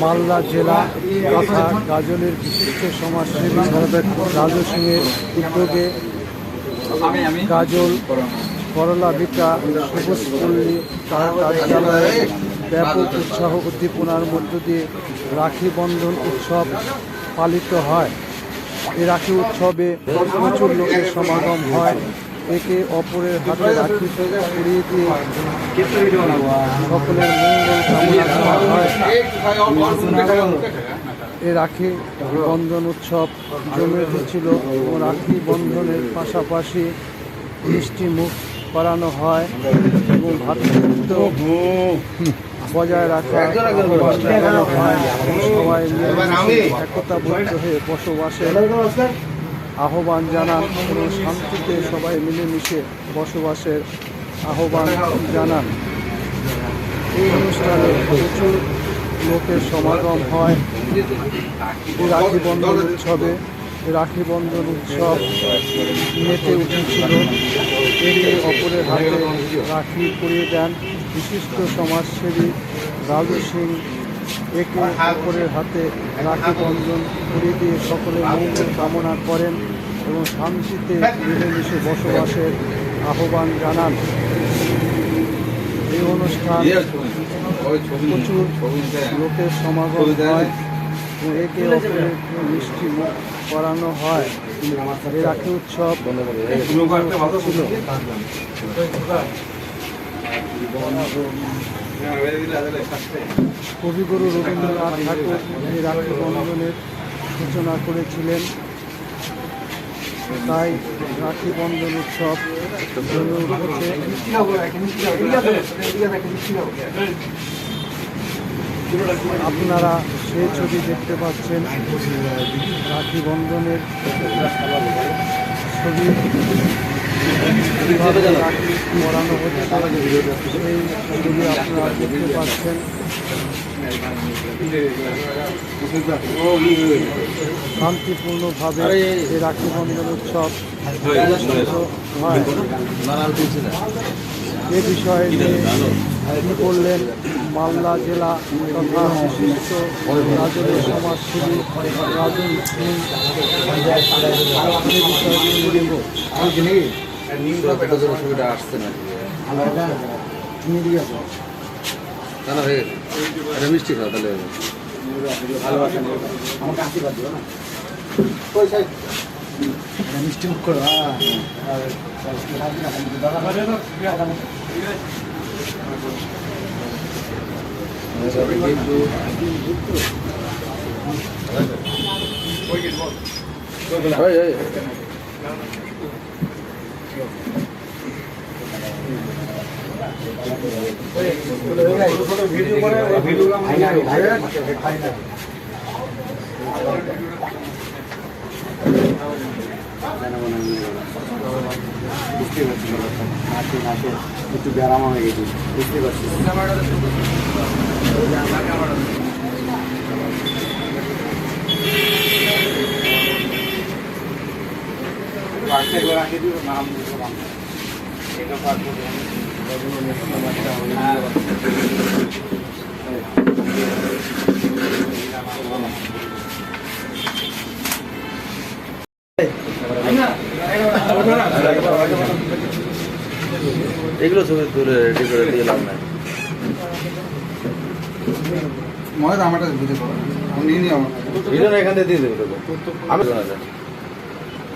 মালদা জেলা তথা গাজলের বিশিষ্ট সমাজসেবী রাজু সিংয়ের উদ্যোগে গাজল, করলা বিটা সবুজ পল্লী, তার কার্যালয়ে ব্যাপক উৎসাহ উদ্দীপনার মধ্য দিয়ে রাখি বন্ধন উৎসব পালিত হয়। এই রাখি উৎসবে প্রচুর লোকের সমাগম হয়। একে অপরের হাতে রাখি পরিয়ে দিয়ে সকলের মঙ্গল হয়। এ রাখি বন্ধন উৎসব জমে উঠেছিল ও রাখি বন্ধনের পাশাপাশি মিষ্টি মুখ করানো হয় এবং ভাতৃত্ব বজায় রাখা সবাই একতাবদ্ধ হয়ে বসবাসের আহ্বান জানান এবং শান্তিতে সবাই মিলেমিশে বসবাসের আহ্বান জানান। এই অনুষ্ঠানে প্রচুর লোকের সমাগম হয়। রাখি বন্ধন উৎসবে, রাখি বন্ধন উৎসব মেতে উঠেছিল। একে অপরের হাতে রাখি পরিয়ে দেন। বিশিষ্ট সমাজসেবী রাজু সিং একে অপরের হাতে রাখি বন্ধন পরিয়ে দিয়ে সকলের মঙ্গল কামনা করেন এবং শান্তিতে মিলেমিশে বসবাসের আহ্বান জানান। এই অনুষ্ঠান প্রচুর লোকের সমাগম হয় এবং একে অপরের মিষ্টি মুখ করানো হয়। এই রাখি উৎসব ছিল। কবিগুরু রবীন্দ্রনাথ ঠাকুর এই রাখি বন্ধনের সূচনা করেছিলেন, তাই রাখি বন্ধন উৎসব আপনারা সেই ছবি দেখতে পাচ্ছেন রাখি বন্ধনের ছবি। হচ্ছে আপনারা দেখতে পাচ্ছেন শান্তিপূর্ণভাবে এই রাখি বন্ধন উৎসব হয়। এ বিষয়ে নিয়ে কি বললেন? মালদা জেলা তথা বিশিষ্ট রাজনের সমাজসেবী রাজন সিং এ বিষয়ে ছবিটা আসছে না। না হয়ে গেছে। এটা মিষ্টি খাও তাহলে হবে। আমাকে আশীর্বাদ দিও না। কই হ্যাঁ দাদা ওই, ওই। একটু ব্যারাম হয়ে গেছি বুঝতে পারছি এগুলো ছবি তুলে রেডি করে নাই। মনে হয় আমারটা বুঝে পাবো নিয়ে নিই আমার এখান থেকে দিয়ে দেবে আমি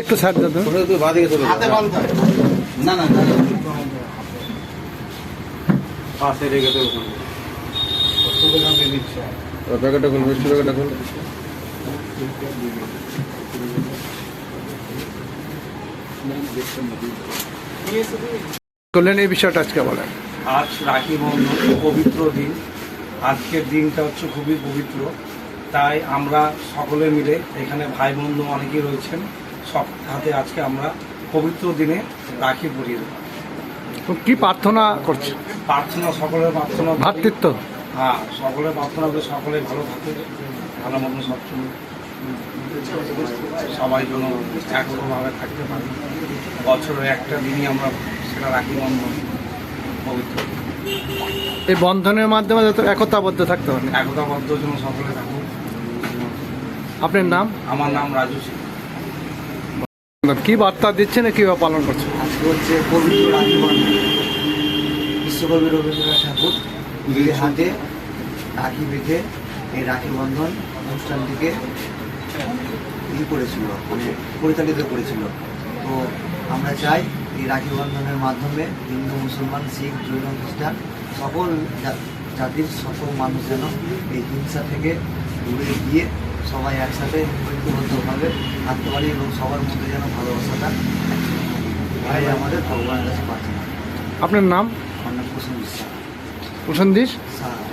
একটু ছাড় দাদা। না না না পাশে রেখে দেবো প্যাকেটটা খুল মিষ্টি প্যাকেটটা খুল। করলেন এই বিষয়টা আজকে বলেন। আজ রাখি বন্ধন পবিত্র দিন। আজকের দিনটা হচ্ছে খুবই পবিত্র। তাই আমরা সকলে মিলে এখানে ভাই বন্ধু অনেকেই রয়েছেন সব হাতে আজকে আমরা পবিত্র দিনে রাখি পরিয়ে দেবো। তো কি প্রার্থনা করছে? প্রার্থনা সকলের প্রার্থনা করি। ভ্রাতৃত্ব হ্যাঁ সকলের প্রার্থনা করে সকলে ভালো থাকে। ভালো মতো সবসময় সবাই যেন একভাবে থাকতে পারে। বছরের একটা দিনই আমরা সেটা রাখি বন্ধন পবিত্র। এই বন্ধনের মাধ্যমে যত একতাবদ্ধ থাকতে হবে। একতাবদ্ধ যেন সকলে থাকুক। আপনার নাম? আমার নাম রাজু সিং। কি বার্তা দিচ্ছেন কীভাবে পালন করছেন? আজকে হচ্ছে পবিত্র রাখি বন্ধন বিশ্বকবি রবীন্দ্রনাথ ঠাকুর নিজের হাতে রাখি বেঁধে এই রাখি বন্ধন অনুষ্ঠানটিকে ই করেছিল মানে পরিচালিত করেছিল। তো আমরা চাই এই রাখি বন্ধনের মাধ্যমে হিন্দু মুসলমান শিখ জৈন খ্রিস্টান সকল জাতির সকল মানুষ যেন এই হিংসা থেকে দূরে গিয়ে সবাই একসাথে ঐক্যবদ্ধভাবে থাকতে পারি এবং সবার মধ্যে যেন ভালোবাসাটা ভাই আমাদের ভগবানের কাছে প্রার্থনা। আপনার নাম? আমার নাম কুসুম বিশ্বাস।